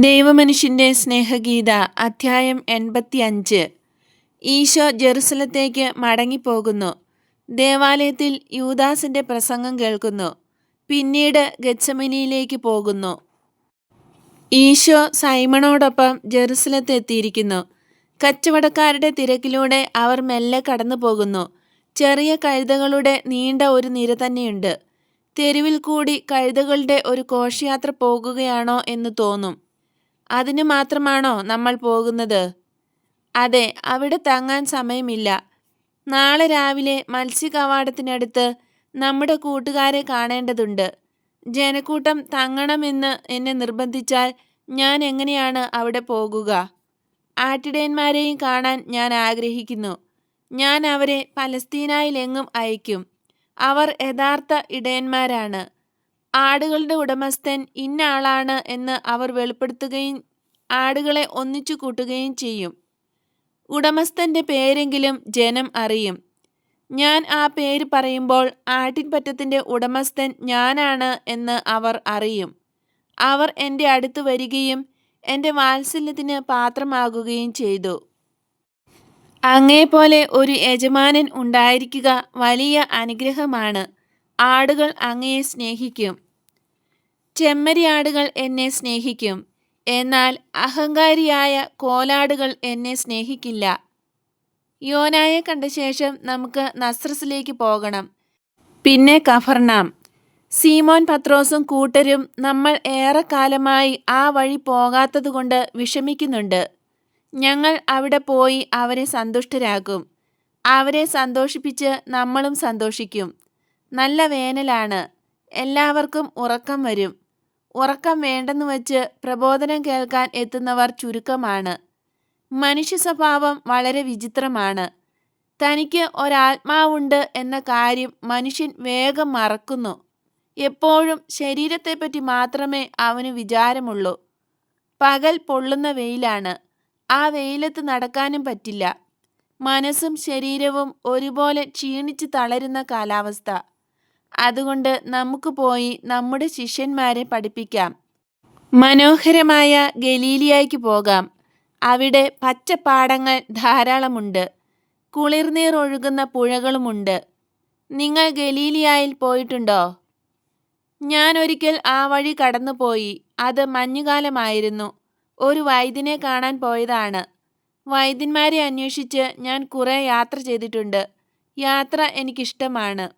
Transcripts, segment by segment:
ദൈവമനുഷ്യന്റെ സ്നേഹഗീത അധ്യായം എൺപത്തി അഞ്ച് ഈശോ ജെറുസലത്തേക്ക് മടങ്ങിപ്പോകുന്നു. ദേവാലയത്തിൽ യൂദാസിന്റെ പ്രസംഗം കേൾക്കുന്നു. പിന്നീട് ഗച്ചമിനിയിലേക്ക് പോകുന്നു. ഈശോ സൈമണോടൊപ്പം ജെറുസലത്ത് എത്തിയിരിക്കുന്നു. കച്ചവടക്കാരുടെ തിരക്കിലൂടെ അവർ മെല്ലെ കടന്നു പോകുന്നു ചെറിയ കഴുതകളുടെ നീണ്ട ഒരു നിര തന്നെയുണ്ട്. തെരുവിൽ കൂടി കഴുതകളുടെ ഒരു ഘോഷയാത്ര പോകുകയാണോ എന്ന് തോന്നും. അതിനു മാത്രമാണോ നമ്മൾ പോകുന്നത്? അതെ അവിടെ തങ്ങാൻ സമയമില്ല. നാളെ രാവിലെ മത്സ്യകവാടത്തിനടുത്ത് നമ്മുടെ കൂട്ടുകാരെ കാണേണ്ടതുണ്ട്. ജനക്കൂട്ടം തങ്ങണമെന്ന് എന്നെ നിർബന്ധിച്ചാൽ ഞാൻ എങ്ങനെയാണ് അവിടെ പോകുക? ആട്ടിടയന്മാരെയും കാണാൻ ഞാൻ ആഗ്രഹിക്കുന്നു. ഞാൻ അവരെ പലസ്തീനായിലെങ്ങും അയക്കും അവർ യഥാർത്ഥ ഇടയന്മാരാണ്. ആടുകളുടെ ഉടമസ്ഥൻ ഇന്ന ആളാണ് എന്ന് അവർ വെളിപ്പെടുത്തുകയും ആടുകളെ ഒന്നിച്ചു കൂട്ടുകയും ചെയ്യും. ഉടമസ്ഥന്റെ പേരെങ്കിലും ജനം അറിയും. ഞാൻ ആ പേര് പറയുമ്പോൾ ആട്ടിൻപറ്റത്തിന്റെ ഉടമസ്ഥൻ ഞാനാണ് എന്ന് അവർ അറിയും. അവർ എന്റെ അടുത്ത് വരികയും എന്റെ വാത്സല്യത്തിന് പാത്രമാകുകയും ചെയ്തു. അങ്ങേപോലെ ഒരു യജമാനൻ ഉണ്ടായിരിക്കുക വലിയ അനുഗ്രഹമാണ്. ആടുകൾ അങ്ങയെ സ്നേഹിക്കും. ചെമ്മരിയാടുകൾ എന്നെ സ്നേഹിക്കും. എന്നാൽ അഹങ്കാരിയായ കോലാടുകൾ എന്നെ സ്നേഹിക്കില്ല. യോനായെ കണ്ട ശേഷം നമുക്ക് നസ്രസിലേക്ക് പോകണം. പിന്നെ കഫർനാം. സീമോൻ പത്രോസും കൂട്ടരും നമ്മൾ ഏറെക്കാലമായി ആ വഴി പോകാത്തതുകൊണ്ട് വിഷമിക്കുന്നുണ്ട്. ഞങ്ങൾ അവിടെ പോയി അവരെ സന്തുഷ്ടരാകും അവരെ സന്തോഷിപ്പിച്ച് നമ്മളും സന്തോഷിക്കും. നല്ല വേനലാണ്. എല്ലാവർക്കും ഉറക്കം വരും. ഉറക്കം വേണ്ടെന്ന് വച്ച് പ്രബോധനം കേൾക്കാൻ എത്തുന്നവർ ചുരുക്കമാണ്. മനുഷ്യ സ്വഭാവം വളരെ വിചിത്രമാണ്. തനിക്ക് ഒരാത്മാവുണ്ട് എന്ന കാര്യം മനുഷ്യൻ വേഗം മറക്കുന്നു. എപ്പോഴും ശരീരത്തെപ്പറ്റി മാത്രമേ അവന് വിചാരമുള്ളൂ. പകൽ പൊള്ളുന്ന വെയിലാണ്. ആ വെയിലത്ത് നടക്കാനും പറ്റില്ല. മനസ്സും ശരീരവും ഒരുപോലെ ക്ഷീണിച്ച് തളരുന്ന കാലാവസ്ഥ. അതുകൊണ്ട് നമുക്ക് പോയി നമ്മുടെ ശിഷ്യന്മാരെ പഠിപ്പിക്കാം. മനോഹരമായ ഗലീലിയായിക്ക് പോകാം. അവിടെ പച്ചപ്പാടങ്ങൾ ധാരാളമുണ്ട്. കുളിർനീർ ഒഴുകുന്ന പുഴകളുമുണ്ട്. നിങ്ങൾ ഗലീലിയായിൽ പോയിട്ടുണ്ടോ? ഞാൻ ഒരിക്കൽ ആ വഴി കടന്നുപോയി. അത് മഞ്ഞുകാലമായിരുന്നു. ഒരു വൈദ്യനെ കാണാൻ പോയതാണ്. വൈദ്യന്മാരെ അന്വേഷിച്ച് ഞാൻ കുറേ യാത്ര ചെയ്തിട്ടുണ്ട്. യാത്ര എനിക്കിഷ്ടമാണ്.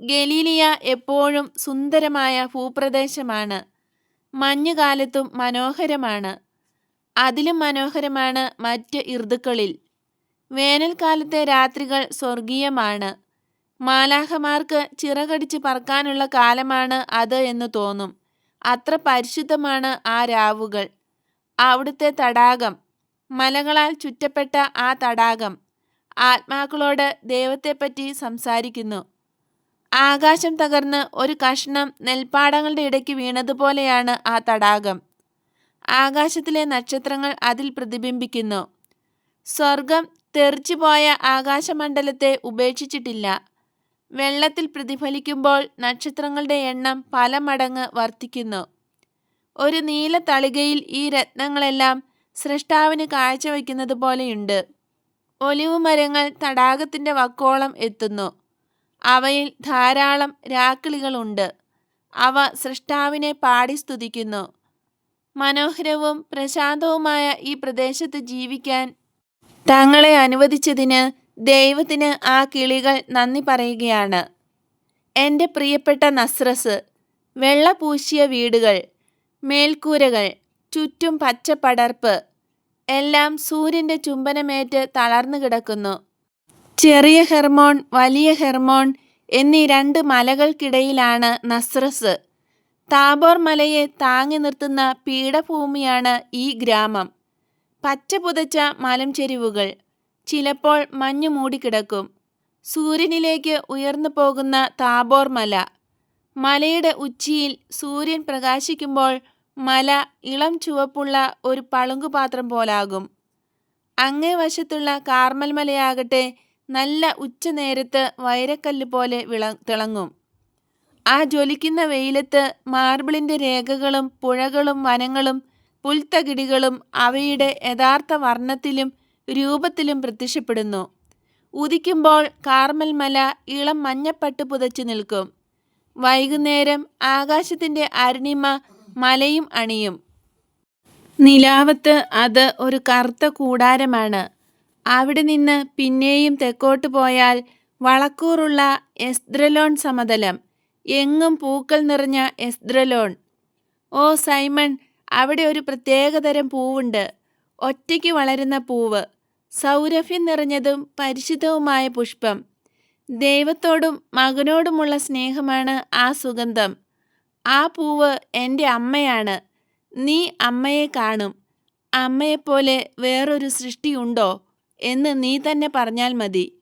ഗലീലിയ എപ്പോഴും സുന്ദരമായ ഭൂപ്രദേശമാണ്. മഞ്ഞുകാലത്തും മനോഹരമാണ്. അതിലും മനോഹരമാണ് മറ്റ് ഋതുക്കളിൽ വേനൽക്കാലത്തെ രാത്രികൾ സ്വർഗീയമാണ്. മാലാഹമാർക്ക് ചിറകടിച്ച് പറക്കാനുള്ള കാലമാണ് അത് എന്ന് തോന്നും. അത്ര പരിശുദ്ധമാണ് ആ രാവുകൾ. അവിടുത്തെ തടാകം. മലകളാൽ ചുറ്റപ്പെട്ട ആ തടാകം. ആത്മാക്കളോട് ദൈവത്തെപ്പറ്റി സംസാരിക്കുന്നു. ആകാശം തകർന്ന് ഒരു കഷ്ണം നെൽപ്പാടങ്ങളുടെ ഇടയ്ക്ക് വീണതുപോലെയാണ് ആ തടാകം. ആകാശത്തിലെ നക്ഷത്രങ്ങൾ അതിൽ പ്രതിബിംബിക്കുന്നു. സ്വർഗം തെറിച്ചുപോയ ആകാശമണ്ഡലത്തെ ഉപേക്ഷിച്ചിട്ടില്ല. വെള്ളത്തിൽ പ്രതിഫലിക്കുമ്പോൾ നക്ഷത്രങ്ങളുടെ എണ്ണം പല മടങ്ങ് വർദ്ധിക്കുന്നു. ഒരു നീല തളികയിൽ ഈ രത്നങ്ങളെല്ലാം സൃഷ്ടാവിന് കാഴ്ചവെക്കുന്നത് പോലെയുണ്ട് ഒലിവ് മരങ്ങൾ തടാകത്തിന്റെ വക്കോളം എത്തുന്നു. അവയിൽ ധാരാളം രാക്കിളികളുണ്ട്. അവ സൃഷ്ടാവിനെ പാടി സ്തുതിക്കുന്നു. മനോഹരവും പ്രശാന്തവുമായ ഈ പ്രദേശത്ത് ജീവിക്കാൻ തങ്ങളെ അനുവദിച്ചതിന് ദൈവത്തിന് ആ കിളികൾ നന്ദി പറയുകയാണ്. എന്റെ പ്രിയപ്പെട്ട നസ്രസ് വെള്ള പൂശിയ വീടുകൾ മേൽക്കൂരകൾ ചുറ്റും പച്ചപ്പടർപ്പ് എല്ലാം സൂര്യന്റെ ചുംബനമേറ്റ് തളർന്നു കിടക്കുന്നു. ചെറിയ ഹെർമോൺ വലിയ ഹെർമോൺ എന്നീ രണ്ട് മലകൾക്കിടയിലാണ് നസ്രസ്. താബോർ മലയെ താങ്ങി നിർത്തുന്ന പീഠഭൂമിയാണ് ഈ ഗ്രാമം. പച്ച പുതച്ച മലഞ്ചെരിവുകൾ ചിലപ്പോൾ മഞ്ഞു മൂടിക്കിടക്കും. സൂര്യനിലേക്ക് ഉയർന്നു പോകുന്ന താബോർ മല. മലയുടെ ഉച്ചിയിൽ സൂര്യൻ പ്രകാശിക്കുമ്പോൾ മല ഇളം ചുവപ്പുള്ള ഒരു പളുങ്കുപാത്രം പോലാകും. അങ്ങേ വശത്തുള്ള കാർമൽ മലയാകട്ടെ നല്ല ഉച്ചനേരത്ത് വൈരക്കല്ല് പോലെ വിള തിളങ്ങും. ആ ജ്വലിക്കുന്ന വെയിലത്ത് മാർബിളിന്റെ രേഖകളും പുഴകളും വനങ്ങളും പുൽത്തകിടികളും അവയുടെ യഥാർത്ഥ വർണത്തിലും രൂപത്തിലും പ്രത്യക്ഷപ്പെടുന്നു. ഉദിക്കുമ്പോൾ കാർമൽ മല ഇളം മഞ്ഞപ്പട്ട് പുതച്ചു നിൽക്കും. വൈകുന്നേരം ആകാശത്തിന്റെ അരുണിമ മലയും അണിയും. നിലാവത്ത് അത് ഒരു കറുത്ത കൂടാരമാണ്. അവിടെ നിന്ന് പിന്നെയും തെക്കോട്ട് പോയാൽ വളക്കൂറുള്ള എസ്ദ്രലോൺ സമതലം എങ്ങും പൂക്കൾ നിറഞ്ഞ എസ്ദ്രലോൺ. ഓ സൈമൺ അവിടെ ഒരു പ്രത്യേകതരം പൂവുണ്ട്. ഒറ്റയ്ക്ക് വളരുന്ന പൂവ് സൗരഭ്യം നിറഞ്ഞതും പരിശുദ്ധവുമായ പുഷ്പം. ദൈവത്തോടും മകനോടുമുള്ള സ്നേഹമാണ് ആ സുഗന്ധം. ആ പൂവ് എന്റെ അമ്മയാണ്. നീ അമ്മയെ കാണും. അമ്മയെപ്പോലെ വേറൊരു സൃഷ്ടിയുണ്ടോ? എന്ന് നീ തന്നെ പറഞ്ഞാൽ മതി.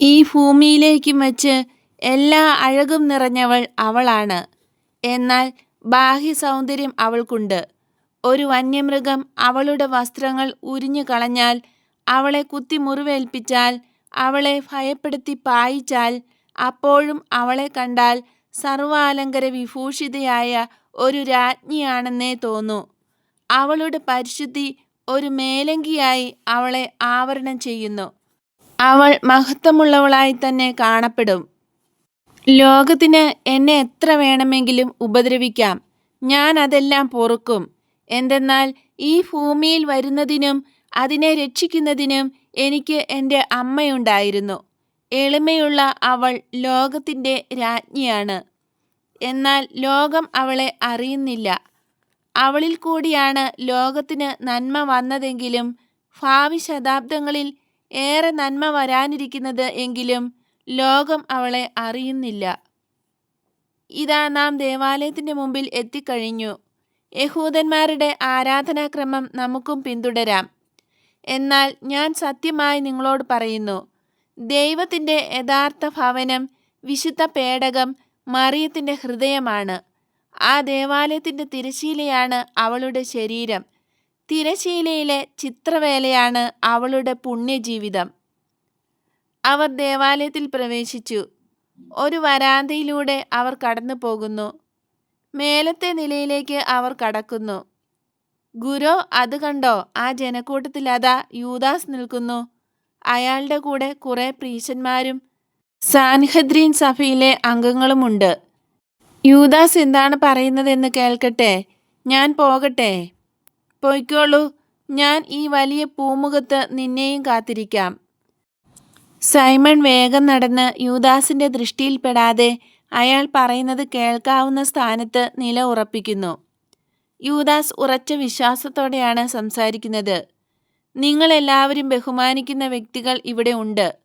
ഈ ഭൂമിയിലേക്കും വച്ച് എല്ലാ അഴകും നിറഞ്ഞവൾ അവളാണ്. എന്നാൽ ബാഹ്യ സൗന്ദര്യം അവൾക്കുണ്ട്. ഒരു വന്യമൃഗം അവളുടെ വസ്ത്രങ്ങൾ ഉരിഞ്ഞു കളഞ്ഞാൽ അവളെ കുത്തി മുറിവേൽപ്പിച്ചാൽ അവളെ ഭയപ്പെടുത്തി പായിച്ചാൽ അപ്പോഴും അവളെ കണ്ടാൽ സർവാലങ്കര വിഭൂഷിതയായ ഒരു രാജ്ഞിയാണെന്നേ തോന്നൂ. അവളുടെ പരിശുദ്ധി ഒരു മേലങ്കിയായി അവളെ ആവരണം ചെയ്യുന്നു. അവൾ മഹത്വമുള്ളവളായി തന്നെ കാണപ്പെടും. ലോകത്തിന് എന്നെ എത്ര വേണമെങ്കിലും ഉപദ്രവിക്കാം. ഞാൻ അതെല്ലാം പൊറുക്കും. എന്തെന്നാൽ ഈ ഭൂമിയിൽ വരുന്നതിനും അതിനെ രക്ഷിക്കുന്നതിനും എനിക്ക് എന്റെ അമ്മയുണ്ടായിരുന്നു. എളിമയുള്ള അവൾ ലോകത്തിന്റെ രാജ്ഞിയാണ്. എന്നാൽ ലോകം അവളെ അറിയുന്നില്ല. അവളിൽ കൂടിയാണ് ലോകത്തിന് നന്മ വന്നതെങ്കിലും ഭാവി ശതാബ്ദങ്ങളിൽ ഏറെ നന്മ വരാനിരിക്കുന്നത് എങ്കിലും ലോകം അവളെ അറിയുന്നില്ല. ഇതാ നാം ദേവാലയത്തിന്റെ മുമ്പിൽ എത്തിക്കഴിഞ്ഞു. യഹൂദന്മാരുടെ ആരാധനാക്രമം നമുക്കും പിന്തുടരാം. എന്നാൽ ഞാൻ സത്യമായി നിങ്ങളോട് പറയുന്നു ദൈവത്തിന്റെ യഥാർത്ഥ ഭവനം വിശുദ്ധ പേടകം മറിയത്തിന്റെ ഹൃദയമാണ്. ആ ദേവാലയത്തിന്റെ തിരശീലയാണ് അവളുടെ ശരീരം. തിരശീലയിലെ ചിത്രവേലയാണ് അവളുടെ പുണ്യജീവിതം. അവർ ദേവാലയത്തിൽ പ്രവേശിച്ചു. ഒരു വരാന്തയിലൂടെ അവർ കടന്നു പോകുന്നു. മേലത്തെ നിലയിലേക്ക് അവർ കടക്കുന്നു. ഗുരു അത് കണ്ടോ? ആ ജനക്കൂട്ടത്തിൽ അതാ യൂദാസ് നിൽക്കുന്നു. അയാളുടെ കൂടെ കുറേ പ്രീശന്മാരും സാൻഹദ്രീൻ സഭയിലെ അംഗങ്ങളുമുണ്ട്. യൂദാസ് എന്താണ് പറയുന്നതെന്ന് കേൾക്കട്ടെ? ഞാൻ പോകട്ടെ. പൊയ്ക്കോളൂ. ഞാൻ ഈ വലിയ പൂമുഖത്ത് നിന്നെയും കാത്തിരിക്കാം. സൈമൺ വേഗം നടന്ന് യൂദാസിന്റെ ദൃഷ്ടിയിൽപ്പെടാതെ അയാൾ പറയുന്നത് കേൾക്കാവുന്ന സ്ഥാനത്ത് നില ഉറപ്പിക്കുന്നു. യൂദാസ് ഉറച്ച വിശ്വാസത്തോടെയാണ് സംസാരിക്കുന്നത്. നിങ്ങളെല്ലാവരും ബഹുമാനിക്കുന്ന വ്യക്തികൾ ഇവിടെ ഉണ്ട്.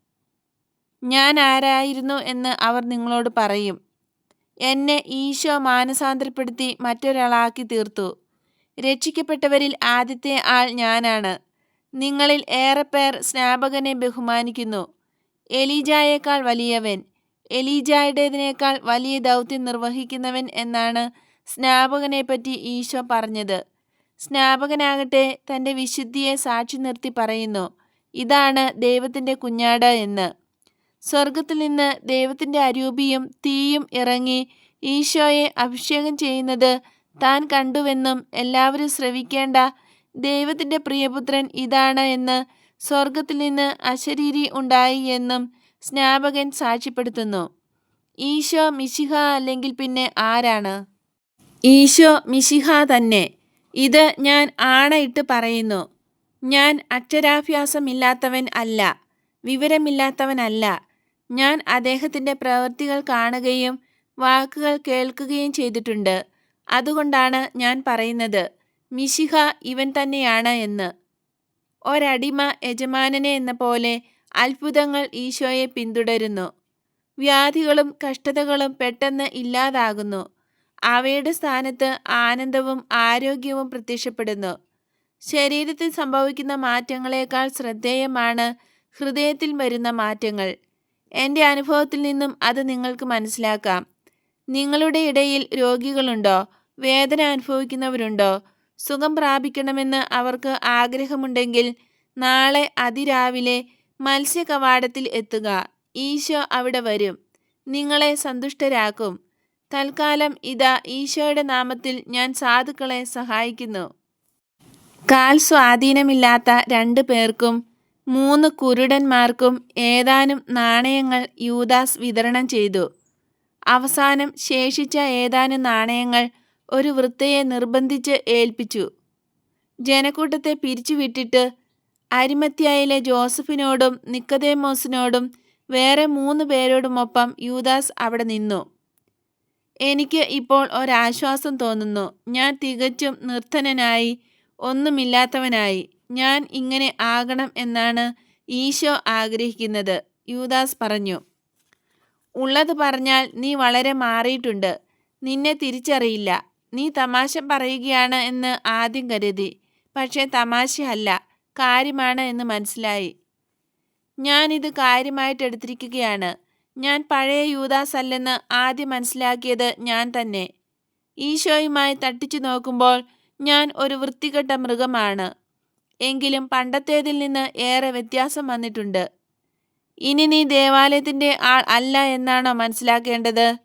ഞാൻ ആരായിരുന്നു എന്ന് അവർ നിങ്ങളോട് പറയും. എന്നെ ഈശോ മാനസാന്തരപ്പെടുത്തി മറ്റൊരാളാക്കി തീർത്തു. രക്ഷിക്കപ്പെട്ടവരിൽ ആദ്യത്തെ ആൾ ഞാനാണ്. നിങ്ങളിൽ ഏറെ പേർ സ്നാപകനെ ബഹുമാനിക്കുന്നു. എലീജായേക്കാൾ വലിയവൻ എലീജായുടേതിനേക്കാൾ വലിയ ദൗത്യം നിർവഹിക്കുന്നവൻ എന്നാണ് സ്നാപകനെപ്പറ്റി ഈശോ പറഞ്ഞത്. സ്നാപകനാകട്ടെ തന്റെ വിശുദ്ധിയെ സാക്ഷി നിർത്തി പറയുന്നു ഇതാണ് ദൈവത്തിന്റെ കുഞ്ഞാട് എന്ന്. സ്വർഗത്തിൽ നിന്ന് ദൈവത്തിന്റെ അരൂപിയും തീയും ഇറങ്ങി ഈശോയെ അഭിഷേകം ചെയ്യുന്നത് താൻ കണ്ടുവെന്നും എല്ലാവരും ശ്രവിക്കേണ്ട ദൈവത്തിന്റെ പ്രിയപുത്രൻ ഇതാണ് എന്ന് സ്വർഗത്തിൽ നിന്ന് അശരീരി ഉണ്ടായി എന്നും സ്നാപകൻ സാക്ഷ്യപ്പെടുത്തുന്നു. ഈശോ മിശിഹ അല്ലെങ്കിൽ പിന്നെ ആരാണ്? ഈശോ മിശിഹ തന്നെ. ഇത് ഞാൻ ആണയിട്ട് പറയുന്നു. ഞാൻ അക്ഷരാഭ്യാസമില്ലാത്തവൻ അല്ല. വിവരമില്ലാത്തവനല്ല ഞാൻ അദ്ദേഹത്തിന്റെ പ്രവൃത്തികൾ കാണുകയും വാക്കുകൾ കേൾക്കുകയും ചെയ്തിട്ടുണ്ട്. അതുകൊണ്ടാണ് ഞാൻ പറയുന്നത് മിശിഹ ഇവൻ തന്നെയാണ് എന്ന്. ഒരടിമ യജമാനനെ എന്ന പോലെ അത്ഭുതങ്ങൾ ഈശോയെ പിന്തുടരുന്നു. വ്യാധികളും കഷ്ടതകളും പെട്ടെന്ന് ഇല്ലാതാകുന്നു. അവയുടെ സ്ഥാനത്ത് ആനന്ദവും ആരോഗ്യവും പ്രത്യക്ഷപ്പെടുന്നു. ശരീരത്തിൽ സംഭവിക്കുന്ന മാറ്റങ്ങളെക്കാൾ ശ്രദ്ധേയമാണ് ഹൃദയത്തിൽ വരുന്ന മാറ്റങ്ങൾ. എന്റെ അനുഭവത്തിൽ നിന്നും അത് നിങ്ങൾക്ക് മനസ്സിലാക്കാം. നിങ്ങളുടെ ഇടയിൽ രോഗികളുണ്ടോ? വേദന അനുഭവിക്കുന്നവരുണ്ടോ? സുഖം പ്രാപിക്കണമെന്ന് അവർക്ക് ആഗ്രഹമുണ്ടെങ്കിൽ നാളെ അതിരാവിലെ മത്സ്യ കവാടത്തിൽ എത്തുക. ഈശോ അവിടെ വരും. നിങ്ങളെ സന്തുഷ്ടരാക്കും. തൽക്കാലം ഇതാ ഈശോയുടെ നാമത്തിൽ ഞാൻ സാധുക്കളെ സഹായിക്കുന്നു. കാൽ സ്വാധീനമില്ലാത്ത രണ്ടു പേർക്കും മൂന്ന് കുരുടന്മാർക്കും ഏതാനും നാണയങ്ങൾ യൂദാസ് വിതരണം ചെയ്തു. അവസാനം ശേഷിച്ച ഏതാനും നാണയങ്ങൾ ഒരു വൃത്തയെ നിർബന്ധിച്ച് ഏൽപ്പിച്ചു. ജനക്കൂട്ടത്തെ പിരിച്ചുവിട്ടിട്ട് അരിമത്യായിലെ ജോസഫിനോടും നിക്കതേമോസിനോടും വേറെ മൂന്ന് പേരോടുമൊപ്പം യൂദാസ് അവിടെ നിന്നു. എനിക്ക് ഇപ്പോൾ ഒരാശ്വാസം തോന്നുന്നു. ഞാൻ തികച്ചും നിർധനനായി ഒന്നുമില്ലാത്തവനായി. ഞാൻ ഇങ്ങനെ ആകണം എന്നാണ് ഈശോ ആഗ്രഹിക്കുന്നത്. യൂദാസ് പറഞ്ഞു ഉള്ളത് പറഞ്ഞാൽ നീ വളരെ മാറിയിട്ടുണ്ട്. നിന്നെ തിരിച്ചറിയില്ല. നീ തമാശ പറയുകയാണ് എന്ന് ആദ്യം കരുതി. പക്ഷേ തമാശയല്ല കാര്യമാണ് എന്ന് മനസ്സിലായി. ഞാനിത് കാര്യമായിട്ട് എടുത്തിരിക്കുകയാണ്. ഞാൻ പഴയ യൂദാസ് അല്ലെന്ന് ആദ്യം മനസ്സിലാക്കിയത് ഞാൻ തന്നെ. ഈശോയുമായി തട്ടിച്ചു നോക്കുമ്പോൾ ഞാൻ ഒരു വൃത്തികെട്ട മൃഗമാണ്. എങ്കിലും പണ്ടത്തേതിൽ നിന്ന് ഏറെ വ്യത്യാസം വന്നിട്ടുണ്ട്. ഇനി നീ ദേവാലയത്തിന്റെ ആൾ അല്ല എന്നാണോ മനസ്സിലാക്കേണ്ടത്?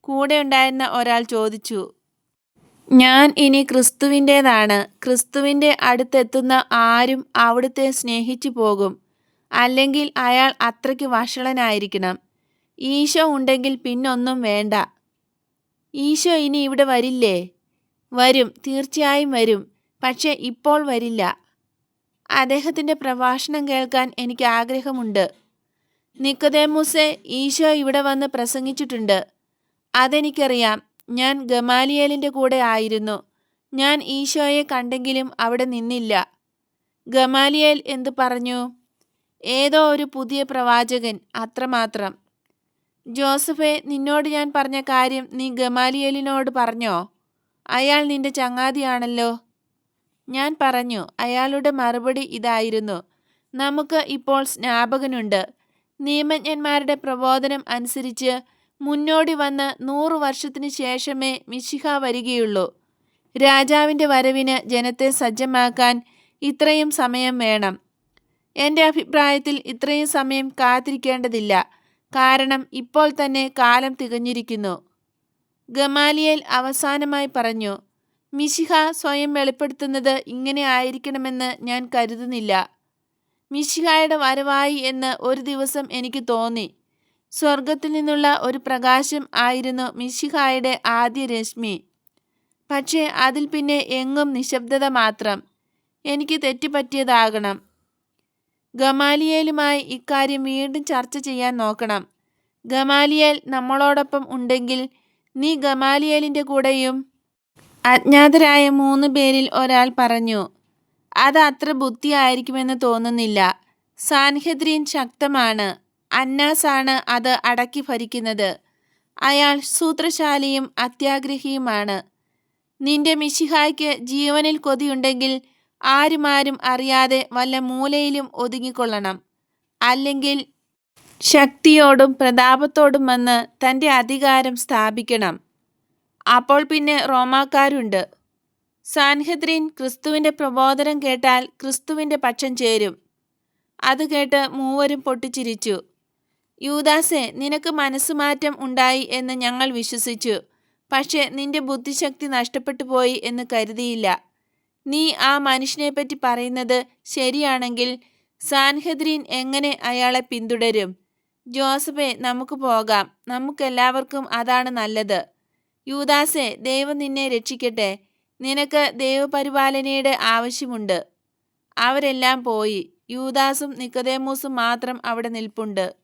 കൂടെ ഉണ്ടായിരുന്ന ഒരാൾ ചോദിച്ചു. ഞാൻ ഇനി ക്രിസ്തുവിന്റേതാണ്. ക്രിസ്തുവിന്റെ അടുത്തെത്തുന്ന ആരും അവിടുത്തെ സ്നേഹിച്ചു പോകും. അല്ലെങ്കിൽ അയാൾ അത്രയ്ക്ക് വഷളനായിരിക്കണം. ഈശോ ഉണ്ടെങ്കിൽ പിന്നൊന്നും വേണ്ട. ഈശോ ഇനി ഇവിടെ വരില്ലേ? വരും തീർച്ചയായും വരും. പക്ഷേ ഇപ്പോൾ വരില്ല. അദ്ദേഹത്തിന്റെ പ്രഭാഷണം കേൾക്കാൻ എനിക്ക് ആഗ്രഹമുണ്ട്. നിക്കതേമൂസെ ഈശോ ഇവിടെ വന്ന് പ്രസംഗിച്ചിട്ടുണ്ട്. അതെനിക്കറിയാം. ഞാൻ ഗമാലിയേലിന്റെ കൂടെ ആയിരുന്നു. ഞാൻ ഈശോയെ കണ്ടെങ്കിലും അവിടെ നിന്നില്ല. ഗമാലിയേൽ എന്തു പറഞ്ഞു? ഏതോ ഒരു പുതിയ പ്രവാചകൻ അത്രമാത്രം. ജോസഫെ നിന്നോട് ഞാൻ പറഞ്ഞ കാര്യം നീ ഗമാലിയേലിനോട് പറഞ്ഞോ? അയാൾ നിന്റെ ചങ്ങാതിയാണല്ലോ. ഞാൻ പറഞ്ഞു അയാളുടെ മറുപടി ഇതായിരുന്നു. നമുക്ക് ഇപ്പോൾ സ്നാപകനുണ്ട്. നിയമജ്ഞന്മാരുടെ പ്രബോധനം അനുസരിച്ച് മുന്നോടി വന്ന് നൂറു വർഷത്തിന് ശേഷമേ മിശിഹ വരികയുള്ളൂ. രാജാവിന്റെ വരവിന് ജനത്തെ സജ്ജമാക്കാൻ ഇത്രയും സമയം വേണം. എന്റെ അഭിപ്രായത്തിൽ ഇത്രയും സമയം കാത്തിരിക്കേണ്ടതില്ല. കാരണം ഇപ്പോൾ തന്നെ കാലം തികഞ്ഞിരിക്കുന്നു. ഗമാലിയൽ അവസാനമായി പറഞ്ഞു മിശിഹ സ്വയം വെളിപ്പെടുത്തുന്നത് ഇങ്ങനെ ആയിരിക്കണമെന്ന് ഞാൻ കരുതുന്നില്ല. മിശിഹായുടെ വരവായി എന്ന് ഒരു ദിവസം എനിക്ക് തോന്നി. സ്വർഗത്തിൽ നിന്നുള്ള ഒരു പ്രകാശം ആയിരുന്നു മിശിഹായുടെ ആദ്യ രശ്മി. പക്ഷേ അതിൽ പിന്നെ എങ്ങും നിശബ്ദത മാത്രം. എനിക്ക് തെറ്റുപറ്റിയതാകണം. ഗമാലിയേലുമായി ഇക്കാര്യം വീണ്ടും ചർച്ച ചെയ്യാൻ നോക്കണം. ഗമാലിയേൽ നമ്മളോടൊപ്പം ഉണ്ടെങ്കിൽ നീ ഗമാലിയേലിന്റെ കൂടെയും അജ്ഞാതരായ മൂന്ന് പേരിൽ ഒരാൾ പറഞ്ഞു അത് അത്ര ബുദ്ധിയായിരിക്കുമെന്ന് തോന്നുന്നില്ല. സാൻഹദ്രീൻ ശക്തമാണ്. അന്നാസാണ് അത് അടക്കി ഭരിക്കുന്നത്. അയാൾ സൂത്രശാലിയും അത്യാഗ്രഹിയുമാണ്. നിന്റെ മിശിഹായ്ക്ക് ജീവനിൽ കൊതിയുണ്ടെങ്കിൽ ആരുമാരും അറിയാതെ വല്ല മൂലയിലും ഒതുങ്ങിക്കൊള്ളണം. അല്ലെങ്കിൽ ശക്തിയോടും പ്രതാപത്തോടും വന്ന് തന്റെ അധികാരം സ്ഥാപിക്കണം. അപ്പോൾ പിന്നെ റോമാക്കാരുണ്ട്. സാൻഹദ്രിൻ ക്രിസ്തുവിന്റെ പ്രബോധനം കേട്ടാൽ ക്രിസ്തുവിന്റെ പക്ഷം ചേരും. അത് കേട്ട് മൂവരും പൊട്ടിച്ചിരിച്ചു. യൂദാസെ നിനക്ക് മനസ്സുമാറ്റം ഉണ്ടായി എന്ന് ഞങ്ങൾ വിശ്വസിച്ചു. പക്ഷേ നിന്റെ ബുദ്ധിശക്തി നഷ്ടപ്പെട്ടു പോയി എന്ന് കരുതിയില്ല. നീ ആ മനുഷ്യനെപ്പറ്റി പറയുന്നത് ശരിയാണെങ്കിൽ സാൻഹദ്രിൻ എങ്ങനെ അയാളെ പിന്തുടരും? ജോസഫെ നമുക്ക് പോകാം. നമുക്കെല്ലാവർക്കും അതാണ് നല്ലത്. യൂദാസെ ദൈവം നിന്നെ രക്ഷിക്കട്ടെ. നിനക്ക് ദൈവപരിപാലനയുടെ ആവശ്യമുണ്ട്. അവരെല്ലാം പോയി. യൂദാസും നിക്കതേമൂസും മാത്രം അവിടെ നിൽപ്പുണ്ട്.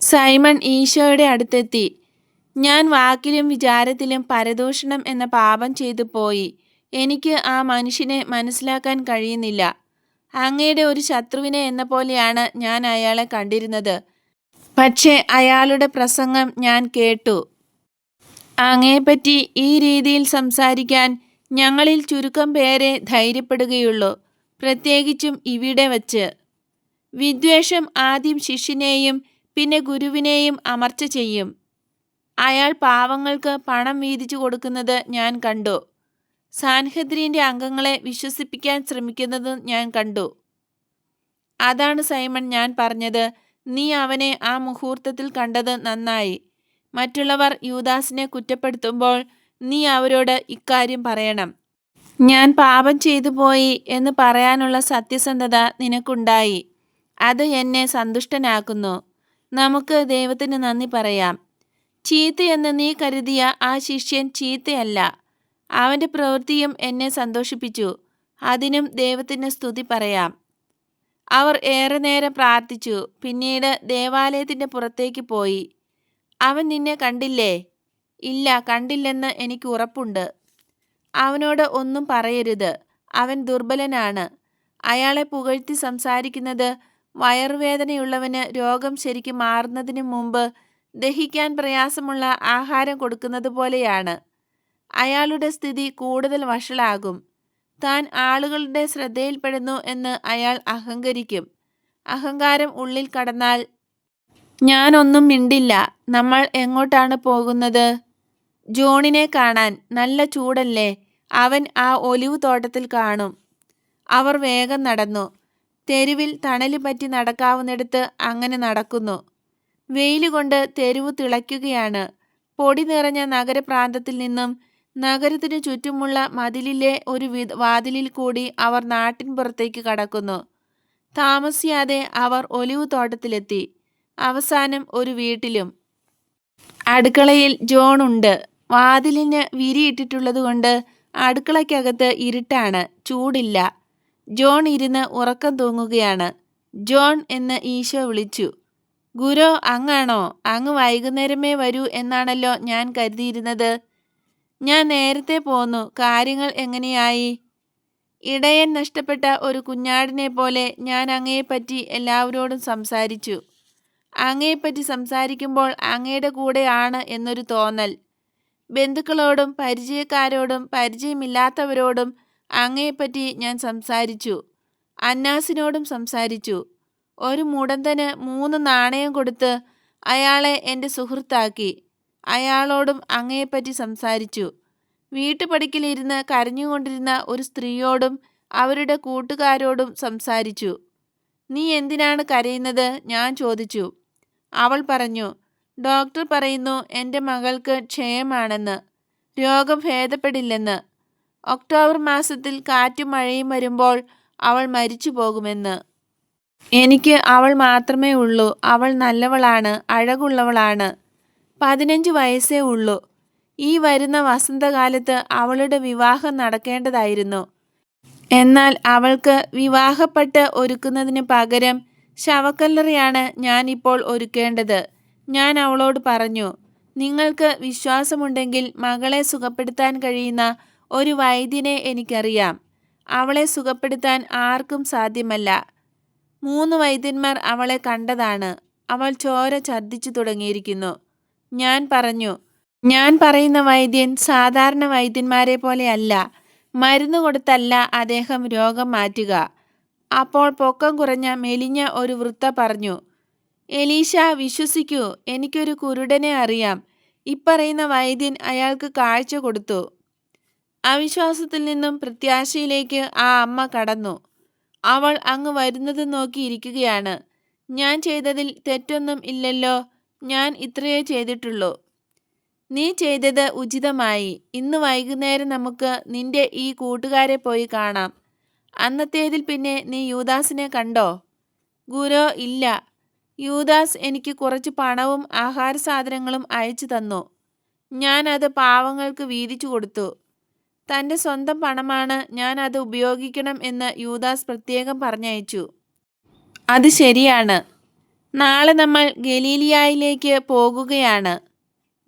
സൈമൺ ഈശോയുടെ അടുത്തെത്തി. ഞാൻ വാക്കിലും വിചാരത്തിലും പരദൂഷണം എന്ന പാപം ചെയ്തു പോയി. എനിക്ക് ആ മനുഷ്യനെ മനസ്സിലാക്കാൻ കഴിയുന്നില്ല. അങ്ങയുടെ ഒരു ശത്രുവിനെ എന്ന പോലെയാണ് ഞാൻ അയാളെ കണ്ടിരുന്നത്. പക്ഷേ അയാളുടെ പ്രസംഗം ഞാൻ കേട്ടു. അങ്ങയെപ്പറ്റി ഈ രീതിയിൽ സംസാരിക്കാൻ ഞങ്ങളിൽ ചുരുക്കം പേരെ ധൈര്യപ്പെടുകയുള്ളൂ. പ്രത്യേകിച്ചും ഇവിടെ വച്ച്. വിദ്വേഷം ആദ്യം ശിഷ്യനെയും പിന്നെ ഗുരുവിനെയും അമർച്ച ചെയ്യും. അയാൾ പാവങ്ങൾക്ക് പണം വീതിച്ചു കൊടുക്കുന്നത് ഞാൻ കണ്ടു. സാൻഹദ്രീന്റെ അംഗങ്ങളെ വിശ്വസിപ്പിക്കാൻ ശ്രമിക്കുന്നത് ഞാൻ കണ്ടു. അതാണ് സൈമൺ ഞാൻ പറഞ്ഞത്. നീ അവനെ ആ മുഹൂർത്തത്തിൽ കണ്ടത് നന്നായി. മറ്റുള്ളവർ യൂദാസിനെ കുറ്റപ്പെടുത്തുമ്പോൾ നീ അവരോട് ഇക്കാര്യം പറയണം. ഞാൻ പാപം ചെയ്തു പോയി എന്ന് പറയാനുള്ള സത്യസന്ധത നിനക്കുണ്ടായി. അത് എന്നെ സന്തുഷ്ടനാക്കുന്നു. നമുക്ക് ദൈവത്തിന് നന്ദി പറയാം. ചീത്തയെന്ന് നീ കരുതിയ ആ ശിഷ്യൻ ചീത്തയല്ല. അവന്റെ പ്രവൃത്തിയും എന്നെ സന്തോഷിപ്പിച്ചു. അതിനും ദൈവത്തിന് സ്തുതി പറയാം. അവർ ഏറെ നേരം പ്രാർത്ഥിച്ചു. പിന്നീട് ദേവാലയത്തിന്റെ പുറത്തേക്ക് പോയി. അവൻ നിന്നെ കണ്ടില്ലേ? ഇല്ല കണ്ടില്ലെന്ന് എനിക്ക് ഉറപ്പുണ്ട്. അവനോട് ഒന്നും പറയരുത്. അവൻ ദുർബലനാണ്. അയാളെ പുകഴ്ത്തി സംസാരിക്കുന്നത് വയറുവേദനയുള്ളവന് രോഗം ശരിക്കും മാറുന്നതിന് മുമ്പ് ദഹിക്കാൻ പ്രയാസമുള്ള ആഹാരം കൊടുക്കുന്നത് പോലെയാണ്. അയാളുടെ സ്ഥിതി കൂടുതൽ വഷളാകും. താൻ ആളുകളുടെ ശ്രദ്ധയിൽപ്പെടുന്നു എന്ന് അയാൾ അഹങ്കരിക്കും. അഹങ്കാരം ഉള്ളിൽ കടന്നാൽ ഞാനൊന്നും മിണ്ടില്ല. നമ്മൾ എങ്ങോട്ടാണ് പോകുന്നത്? ജോണിനെ കാണാൻ നല്ല ചൂടല്ലേ? അവൻ ആ ഒലിവ് തോട്ടത്തിൽ കാണും. അവർ വേഗം നടന്നു. തെരുവിൽ തണൽ പറ്റി നടക്കാവുന്നിടത്ത് അങ്ങനെ നടക്കുന്നു. വെയിലുകൊണ്ട് തെരുവ് തിളയ്ക്കുകയാണ്. പൊടി നിറഞ്ഞ നഗരപ്രാന്തത്തിൽ നിന്നും നഗരത്തിനു ചുറ്റുമുള്ള മതിലിലെ ഒരു വാതിലിൽ കൂടി അവർ നാട്ടിൻ പുറത്തേക്ക് കടക്കുന്നു. താമസിയാതെ അവർ ഒലിവ് തോട്ടത്തിലെത്തി. അവസാനം ഒരു വീട്ടിലും. അടുക്കളയിൽ ജോൺ ഉണ്ട്. വാതിലിന് വിരിയിട്ടിട്ടുള്ളതുകൊണ്ട് അടുക്കളയ്ക്കകത്ത് ഇരുട്ടാണ് ചൂടില്ല. ജോൺ ഇരുന്ന് ഉറക്കം തൂങ്ങുകയാണ്. ജോൺ എന്ന് ഈശോ വിളിച്ചു. ഗുരു അങ്ങാണോ? അങ്ങ് വൈകുന്നേരമേ വരൂ എന്നാണല്ലോ ഞാൻ കരുതിയിരുന്നത്. ഞാൻ നേരത്തെ പോന്നു. കാര്യങ്ങൾ എങ്ങനെയായി? ഇടയൻ നഷ്ടപ്പെട്ട ഒരു കുഞ്ഞാടിനെ പോലെ ഞാൻ അങ്ങയെപ്പറ്റി എല്ലാവരോടും സംസാരിച്ചു. അങ്ങയെപ്പറ്റി സംസാരിക്കുമ്പോൾ അങ്ങയുടെ കൂടെയാണ് എന്നൊരു തോന്നൽ. ബന്ധുക്കളോടും പരിചയക്കാരോടും പരിചയമില്ലാത്തവരോടും അങ്ങയെപ്പറ്റി ഞാൻ സംസാരിച്ചു. അന്നാസിനോടും സംസാരിച്ചു. ഒരു മുടന്തന് മൂന്ന് നാണയം കൊടുത്ത് അയാളെ എന്റെ സുഹൃത്താക്കി. അയാളോടും അങ്ങയെപ്പറ്റി സംസാരിച്ചു. വീട്ടുപടിക്കലിരുന്ന് കരഞ്ഞുകൊണ്ടിരുന്ന ഒരു സ്ത്രീയോടും അവരുടെ കൂട്ടുകാരോടും സംസാരിച്ചു. നീ എന്തിനാണ് കരയുന്നത്? ഞാൻ ചോദിച്ചു. അവൾ പറഞ്ഞു ഡോക്ടർ പറയുന്നു എന്റെ മകൾക്ക് ക്ഷയമാണെന്ന് രോഗം ഭേദപ്പെടില്ലെന്ന്. ഒക്ടോബർ മാസത്തിൽ കാറ്റും മഴയും വരുമ്പോൾ അവൾ മരിച്ചു പോകുമെന്ന് എനിക്ക് അവൾ മാത്രമേ ഉള്ളൂ. അവൾ നല്ലവളാണ് അഴകുള്ളവളാണ്. പതിനഞ്ച് വയസ്സേ ഉള്ളൂ. ഈ വരുന്ന വസന്തകാലത്ത് അവളുടെ വിവാഹം നടക്കേണ്ടതായിരുന്നു. എന്നാൽ അവൾക്ക് വിവാഹപ്പെട്ട് ഒരുക്കുന്നതിന് പകരം ശവക്കല്ലറിയാണ് ഞാൻ ഇപ്പോൾ ഒരുക്കേണ്ടത്. ഞാൻ അവളോട് പറഞ്ഞു നിങ്ങൾക്ക് വിശ്വാസമുണ്ടെങ്കിൽ മകളെ സുഖപ്പെടുത്താൻ കഴിയുന്ന ഒരു വൈദ്യനെ എനിക്കറിയാം. അവളെ സുഖപ്പെടുത്താൻ ആർക്കും സാധ്യമല്ല. മൂന്ന് വൈദ്യന്മാർ അവളെ കണ്ടതാണ്. അവൾ ചോര ഛർദ്ദിച്ചു തുടങ്ങിയിരിക്കുന്നു. ഞാൻ പറഞ്ഞു ഞാൻ പറയുന്ന വൈദ്യൻ സാധാരണ വൈദ്യന്മാരെ പോലെയല്ല. മരുന്ന് കൊടുത്തല്ല അദ്ദേഹം രോഗം മാറ്റുക. അപ്പോൾ പൊക്കം കുറഞ്ഞ മെലിഞ്ഞ ഒരു വൃത്ത പറഞ്ഞു എലീഷ വിശ്വസിക്കൂ എനിക്കൊരു കുരുടനെ അറിയാം. ഇപ്പറയുന്ന വൈദ്യൻ അയാൾക്ക് കാഴ്ച കൊടുത്തു. അവിശ്വാസത്തിൽ നിന്നും പ്രത്യാശയിലേക്ക് ആ അമ്മ കടന്നു. അവൾ അങ്ങ് വരുന്നത് നോക്കിയിരിക്കുകയാണ് ഞാൻ ചെയ്തതിൽ തെറ്റൊന്നും ഇല്ലല്ലോ. ഞാൻ ഇത്രയേ ചെയ്തിട്ടുള്ളൂ. നീ ചെയ്തത് ഉചിതമായി. ഇന്ന് വൈകുന്നേരം നമുക്ക് നിന്റെ ഈ കൂട്ടുകാരെ പോയി കാണാം. അന്നത്തേതിൽ പിന്നെ നീ യൂദാസിനെ കണ്ടോ? ഗുരു ഇല്ല. യൂദാസ് എനിക്ക് കുറച്ച് പണവും ആഹാര സാധനങ്ങളും അയച്ചു തന്നു. അത് പാവങ്ങൾക്ക് വീതിച്ചു കൊടുത്തു. തന്റെ സ്വന്തം പണമാണ് ഞാൻ അത് ഉപയോഗിക്കണം എന്ന് യൂദാസ് പ്രത്യേകം പറഞ്ഞയച്ചു. അത് ശരിയാണ്. നാളെ നമ്മൾ ഗലീലിയായിലേക്ക് പോകുകയാണ്.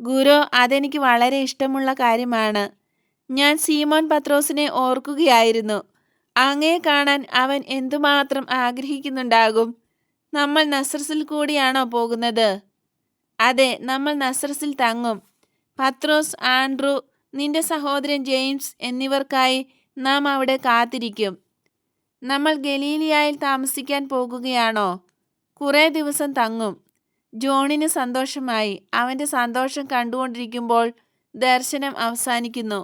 ഗുരു അതെനിക്ക് വളരെ ഇഷ്ടമുള്ള കാര്യമാണ്. ഞാൻ സീമോൻ പത്രോസിനെ ഓർക്കുകയായിരുന്നു. അങ്ങയെ കാണാൻ അവൻ എന്തുമാത്രം ആഗ്രഹിക്കുന്നുണ്ടാകും? നമ്മൾ നസ്രസിൽ കൂടിയാണോ പോകുന്നത്? അതെ നമ്മൾ നസ്രസിൽ തങ്ങും. പത്രോസ് ആൻഡ്രു നിന്റെ സഹോദരൻ ജെയിംസ് എന്നിവർക്കായി നാം അവിടെ കാത്തിരിക്കും. നമ്മൾ ഗലീലിയായിൽ താമസിക്കാൻ പോകുകയാണോ? കുറേ ദിവസം തങ്ങും. ജോണിന് സന്തോഷമായി. അവന്റെ സന്തോഷം കണ്ടുകൊണ്ടിരിക്കുമ്പോൾ ദർശനം അവസാനിക്കുന്നു.